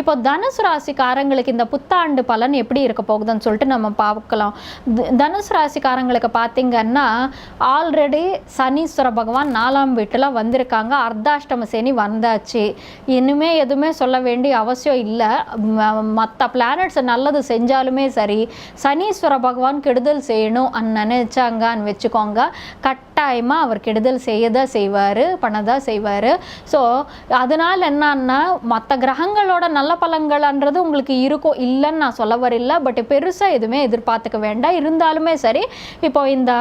இப்போ தனுசு ராசிக்காரங்களுக்கு இந்த புத்தாண்டு பலன் எப்படி இருக்க போகுதுன்னு சொல்லிட்டு நம்ம பார்க்கலாம். தனுசு ராசிக்காரங்களுக்கு பார்த்தீங்கன்னா ஆல்ரெடி சனீஸ்வர பகவான் நாலாம் வீட்டில் வந்திருக்காங்க. அர்த்தாஷ்டம சேனி வந்தாச்சு. இனிமே எதுவுமே சொல்ல வேண்டிய அவசியம் இல்லை. மற்ற பிளானட்ஸ் நல்லது செஞ்சாலுமே சரி. சனீஸ்வர பகவான் கெடுதல் செய்யணும் நினைச்சாங்கன்னு வச்சுக்கோங்க. கட்டாயமாக அவர் கெடுதல் செய்யதான் செய்வார் பண்ணதான் செய்வார். ஸோ அதனால் என்னன்னா மற்ற கிரகங்களோட நல்ல பலங்கள்ன்றது உங்களுக்கு இருக்கும் இல்லைன்னு நான் சொல்ல வரல பட் பெருசாக எதுவுமே எதிர்பார்த்துக்க வேண்டாம். இருந்தாலுமே சரி இப்போ இந்த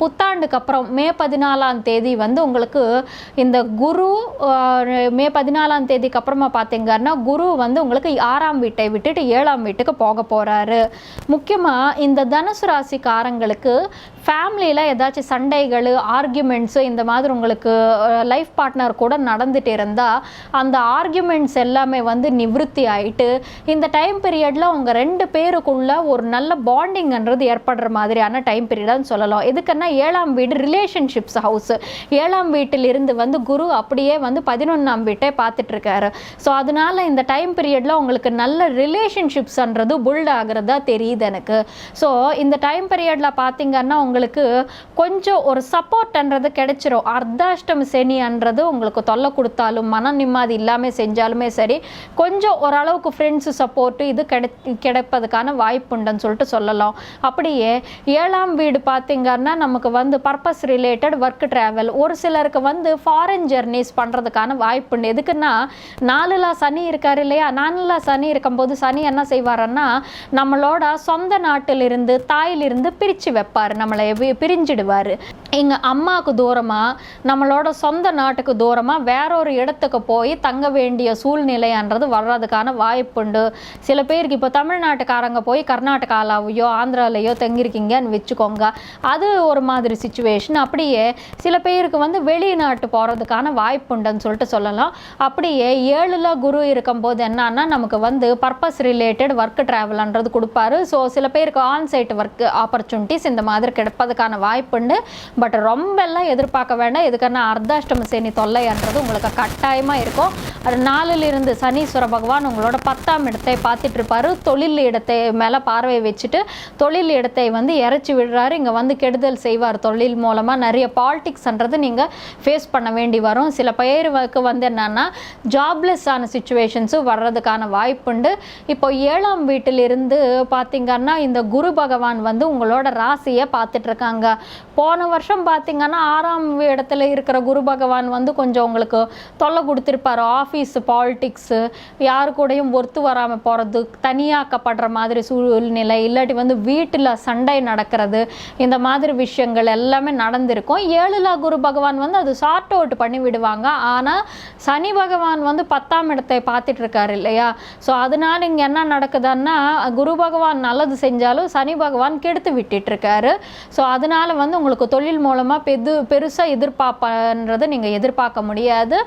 புத்தாண்டுக்கு அப்புறம் மே பதினாலாம் தேதி வந்து உங்களுக்கு இந்த குரு மே பதினாலாம் தேதிக்கு அப்புறமா பார்த்தீங்கன்னா குரு வந்து உங்களுக்கு ஆறாம் வீட்டை விட்டுட்டு ஏழாம் வீட்டுக்கு போக போகிறாரு முக்கியமாக இந்த தனுசு ராசிக்காரங்களுக்கு ஃபேமிலியில் ஏதாச்சும் சண்டைகள் ஆர்கியூமெண்ட்ஸு இந்த மாதிரி உங்களுக்கு லைஃப் பார்ட்னர் கூட நடந்துகிட்டு இருந்தால் அந்த ஆர்கியூமெண்ட்ஸ் எல்லாமே வந்து நிவிருத்தி ஆகிட்டு இந்த டைம் பீரியடில் உங்கள் ரெண்டு பேருக்குள்ள ஒரு நல்ல பாண்டிங்ன்றது ஏற்படுற மாதிரியான டைம் பீரியடான்னு சொல்லலாம். எதுக்குன்னா ஏழாம் வீடு ரிலேஷன்ஷிப்ஸ் ஹவுஸு ஏழாம் வீட்டிலிருந்து வந்து குரு அப்படியே வந்து பதினொன்றாம் வீட்டை பார்த்துட்ருக்காரு. ஸோ அதனால இந்த டைம் பீரியடில் உங்களுக்கு நல்ல ரிலேஷன்ஷிப்ஸ்ன்றது புல்ட் ஆகிறதா தெரியுது எனக்கு. ஸோ இந்த டைம் பீரியடில் பார்த்தீங்கன்னா உங்களுக்கு உங்களுக்கு கொஞ்சம் ஒரு சப்போர்ட்ன்றது கிடைச்சிரும். அர்த்தாஷ்டம சனின்றது உங்களுக்கு தொல்லை கொடுத்தாலும் மன நிம்மதி இல்லாமல் செஞ்சாலுமே சரி கொஞ்சம் ஓரளவுக்கு ஃப்ரெண்ட்ஸு சப்போர்ட்டு இது கிடை கிடைப்பதுக்கான வாய்ப்புண்டுன்னு சொல்லிட்டு சொல்லலாம். அப்படியே ஏழாம் வீடு பார்த்தீங்கன்னா நமக்கு வந்து பர்பஸ் ரிலேட்டட் ஒர்க் ட்ராவல் ஒரு சிலருக்கு வந்து ஃபாரின் ஜெர்னிஸ் பண்ணுறதுக்கான வாய்ப்புண்டு எதுக்குன்னா நாலுலா சனி இருக்காரு இல்லையா? நாலுலா சனி இருக்கும்போது சனி என்ன செய்வாருன்னா நம்மளோட சொந்த நாட்டிலிருந்து தாயிலிருந்து பிரித்து வைப்பார் நம்மளை பிரிஞ்சிடுவார். எங்கள் அம்மாவுக்கு தூரமாக நம்மளோட சொந்த நாட்டுக்கு தூரமாக வேற ஒரு இடத்துக்கு போய் தங்க வேண்டிய சூழ்நிலைன்றது வர்றதுக்கான வாய்ப்புண்டு. சில பேருக்கு இப்போ தமிழ்நாட்டுக்காரங்க போய் கர்நாடகாலாவையோ ஆந்திராலையோ தங்கியிருக்கீங்கன்னு வச்சுக்கோங்க. அது ஒரு மாதிரி சுச்சுவேஷன் அப்படியே சில பேருக்கு வந்து வெளிநாட்டு போகிறதுக்கான வாய்ப்புண்டுன்னு சொல்லிட்டு சொல்லலாம். அப்படியே ஏழில் குரு இருக்கும்போது என்னன்னா நமக்கு வந்து பர்பஸ் ரிலேட்டட் ஒர்க் ட்ராவல்ன்றது கொடுப்பாரு. ஸோ சில பேருக்கு ஆன்சைட் ஒர்க் ஆப்பர்ச்சுனிட்டிஸ் இந்த மாதிரி கிடைப்பதுக்கான வாய்ப்புண்டு பட் ரொம்ப எல்லாம் எதிர்பார்க்க வேண்டாம். எதுக்குன்னா அர்த்தாஷ்டம சனி தொல்லைன்றது உங்களுக்கு கட்டாயமாக இருக்கும். அது நாளிலிருந்து சனீஸ்வர பகவான் உங்களோட பத்தாம் இடத்தை பார்த்துட்டு இருப்பார் தொழில் இடத்தை மேலே பார்வை வச்சுட்டு தொழில் இடத்தை வந்து இறைச்சி விடுறாரு. இங்கே வந்து கெடுதல் செய்வார் தொழில் மூலமாக நிறைய பாலிட்டிக்ஸ்ன்றது நீங்கள் ஃபேஸ் பண்ண வேண்டி வரும். சில பேருக்கு வந்து என்னன்னா ஜாப்லெஸ் ஆன சுச்சுவேஷன்ஸும் வர்றதுக்கான வாய்ப்புண்டு இப்போ ஏழாம் வீட்டிலிருந்து பார்த்தீங்கன்னா இந்த குரு பகவான் வந்து உங்களோட ராசியை பார்த்து இருக்காங்க போன வருஷம் பார்த்தீங்கன்னா ஆறாம் இடத்துல இருக்கிற குரு பகவான் வந்து கொஞ்சம் உங்களுக்கு தொல்லை கொடுத்துருப்பாரு. ஆஃபீஸ் பாலிட்டிக்ஸு யாரு கூடயும் ஒத்து வராமல் போகிறது தனியாக்கப்படுற மாதிரி சூழ்நிலை இல்லாட்டி வந்து வீட்டில் சண்டை நடக்கிறது இந்த மாதிரி விஷயங்கள் எல்லாமே நடந்திருக்கும். ஏழுலா குரு பகவான் வந்து அது சார்ட் அவுட் பண்ணி விடுவாங்க. ஆனால் சனி பகவான் வந்து பத்தாம் இடத்தை பார்த்துட்டு இருக்காரு இல்லையா? ஸோ அதனால இங்கே என்ன நடக்குதுன்னா குரு பகவான் நல்லது செஞ்சாலும் சனி பகவான் கெடுத்து விட்டுட்டு இருக்காரு ஸோ அதனால் வந்து உங்களுக்கு தொழில் மூலமாக பெது பெருசாக எதிர்பார்ப்பன்றதை நீங்கள் எதிர்பார்க்க முடியாது.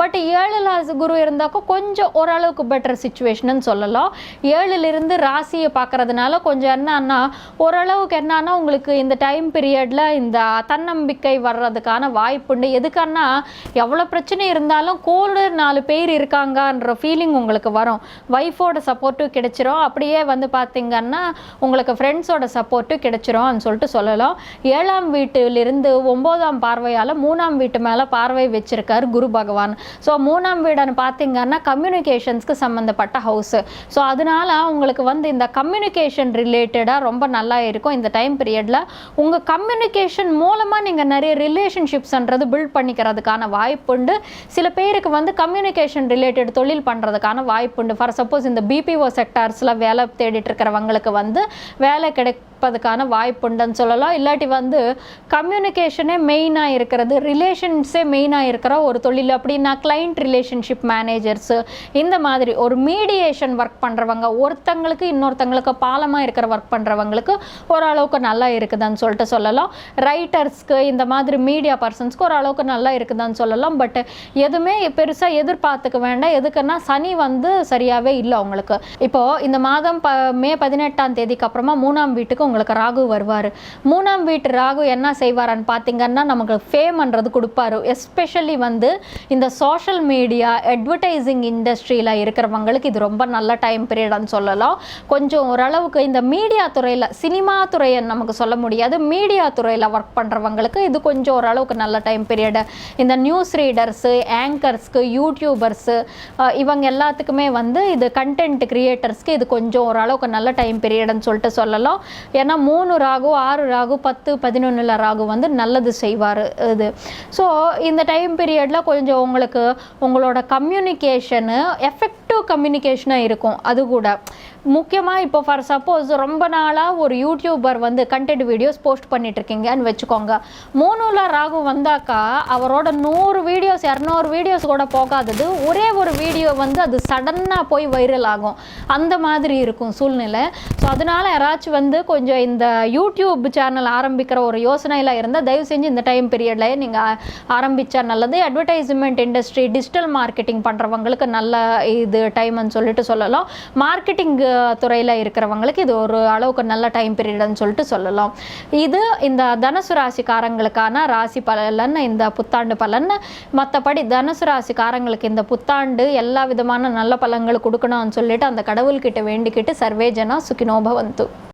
பட் ஏழுல குரு இருந்தாக்கோ கொஞ்சம் ஓரளவுக்கு பெட்டர் சுச்சுவேஷன் சொல்லலாம். ஏழுலேருந்து ராசியை பார்க்கறதுனால கொஞ்சம் என்னன்னா ஓரளவுக்கு என்னன்னா உங்களுக்கு இந்த டைம் பீரியடில் இந்த தன்னம்பிக்கை வர்றதுக்கான வாய்ப்புண்டு எதுக்கான்னா எவ்வளோ பிரச்சனை இருந்தாலும் கூட நாலு பேர் இருக்காங்கன்ற ஃபீலிங் உங்களுக்கு வரும். ஒய்ஃபோட சப்போர்ட்டும் கிடைச்சிரும். அப்படியே வந்து பார்த்தீங்கன்னா உங்களுக்கு ஃப்ரெண்ட்ஸோட சப்போர்ட்டும் கிடைச்சிரும்னு சொல்லிட்டு சொல்லலாம். ஏழாம் வீட்டிலிருந்து ஒம்போதாம் பார்வையால் மூணாம் வீட்டு மேலே பார்வை வச்சிருக்காரு குரு பகவான். ஸோ மூணாம் வீடுன்னு பார்த்தீங்கன்னா கம்யூனிகேஷன்ஸ்க்கு சம்மந்தப்பட்ட ஹவுஸு ஸோ அதனால உங்களுக்கு வந்து இந்த கம்யூனிகேஷன் ரிலேட்டடாக ரொம்ப நல்லா இருக்கும். இந்த டைம் பீரியடில் உங்கள் கம்யூனிகேஷன் மூலமாக நீங்கள் நிறைய ரிலேஷன்ஷிப்ஸ்ன்றது பில்ட் பண்ணிக்கிறதுக்கான வாய்ப்புண்டு சில பேருக்கு வந்து கம்யூனிகேஷன் ரிலேட்டட் தொழில் பண்ணுறதுக்கான வாய்ப்புண்டு ஃபார் சப்போஸ் இந்த பிபிஓ செக்டார்ஸில் வேலை தேடிட்டு இருக்கிறவங்களுக்கு வந்து வேலை கிடை கிடைப்பதுக்கான வாய்ப்புண்டுன்னு சொல்லலாம். இல்லாட்டி வந்து கம்யூனிகேஷனே மெயினாக இருக்கிறது ரிலேஷன்ஸே மெயினாக இருக்கிற ஒரு தொழில் அப்படின்னா கிளைண்ட் ரிலேஷன்ஷிப் மேனேஜர்ஸு இந்த மாதிரி ஒரு மீடியேஷன் ஒர்க் பண்ணுறவங்க ஒருத்தங்களுக்கு இன்னொருத்தங்களுக்கு பாலமாக இருக்கிற ஒர்க் பண்ணுறவங்களுக்கு ஓரளவுக்கு நல்லா இருக்குதுன்னு சொல்லிட்டு சொல்லலாம். ரைட்டர்ஸ்க்கு இந்த மாதிரி மீடியா பர்சன்ஸ்க்கு ஓரளவுக்கு நல்லா இருக்குதுன்னு சொல்லலாம். பட் எதுவுமே பெருசாக எதிர்பார்த்துக்க வேண்டாம். எதுக்குன்னா சனி வந்து சரியாகவே இல்லை அவங்களுக்கு. இப்போது இந்த மாதம் ப மே பதினெட்டாம் தேதிக்கு அப்புறமா மூணாம் வீட்டுக்கு உங்களுக்கு ராகு வருவார். மூணாம் வீட்டு ராகு என்ன செய்வாரான்னு பார்த்தீங்கன்னா நமக்கு ஃபேம்ன்றது கொடுப்பாரு. எஸ்பெஷலி வந்து இந்த சோஷியல் மீடியா அட்வர்டைசிங் இண்டஸ்ட்ரியில் இருக்கிறவங்களுக்கு இது ரொம்ப நல்ல டைம் பீரியட்னு சொல்லலாம். கொஞ்சம் ஓரளவுக்கு இந்த மீடியா துறையில் சினிமா துறையை நமக்கு சொல்ல முடியாது. மீடியா துறையில் ஒர்க் பண்ணுறவங்களுக்கு இது கொஞ்சம் ஓரளவுக்கு நல்ல டைம் பீரியடு இந்த நியூஸ் ரீடர்ஸு ஆங்கர்ஸ்க்கு யூடியூபர்ஸு இவங்க எல்லாத்துக்குமே வந்து இது கண்டென்ட் கிரியேட்டர்ஸ்க்கு இது கொஞ்சம் ஓரளவுக்கு நல்ல டைம் பீரியட்னு சொல்லிட்டு சொல்லலாம். ஏன்னா மூணு ராகு ஆறு ராகு பத்து பதினொன்றில் ராகு வந்து நல்லது செய்வார் இது. ஸோ இந்த டைம் பீரியடில் கொஞ்சம் உங்களுக்கு உங்களோட கம்யூனிகேஷனு எஃபெக்டிவ் கம்யூனிகேஷனாக இருக்கும். அது கூட. முக்கியமாக இப்போ ஃபார் சப்போஸ் ரொம்ப நாளாக ஒரு யூடியூபர் வந்து கண்டென்ட் வீடியோஸ் போஸ்ட் பண்ணிட்டுருக்கீங்கன்னு வச்சுக்கோங்க. மூணுல ராகு வந்தாக்கா அவரோட நூறு வீடியோஸ் இரநூறு வீடியோஸ் கூட போகாதது. ஒரே ஒரு வீடியோ வந்து அது சடனாக போய் வைரல் ஆகும். அந்த மாதிரி இருக்கும் சூழ்நிலை. ஸோ அதனால் யாராச்சும் வந்து கொஞ்சம் இந்த யூடியூப் சேனல் ஆரம்பிக்கிற ஒரு யோசனையில் இருந்தால் தயவு செஞ்சு இந்த டைம் பீரியட்லேயே நீங்கள் ஆரம்பித்தா நல்லது. அட்வர்டைஸ்மெண்ட் இண்டஸ்ட்ரி டிஜிட்டல் மார்க்கெட்டிங் பண்ணுறவங்களுக்கு நல்ல இது டைம்னு சொல்லிட்டு சொல்லலாம். மார்க்கெட்டிங் துறையில் இருக்கிறவங்களுக்கு இது ஒரு அளவுக்கு நல்ல டைம் பீரியட்னு சொல்லிட்டு சொல்லலாம். இது இந்த தனுசு ராசிக்காரங்களுக்கான ராசி பலன் இந்த புத்தாண்டு பலன் மற்றபடி தனுசு ராசிக்காரங்களுக்கு இந்த புத்தாண்டு எல்லா விதமான நல்ல பலன்கள் கொடுக்கணும்னு சொல்லிட்டு அந்த கடவுள்கிட்ட வேண்டிக்கிட்டு சர்வேஜனா சுகினோபவந்து.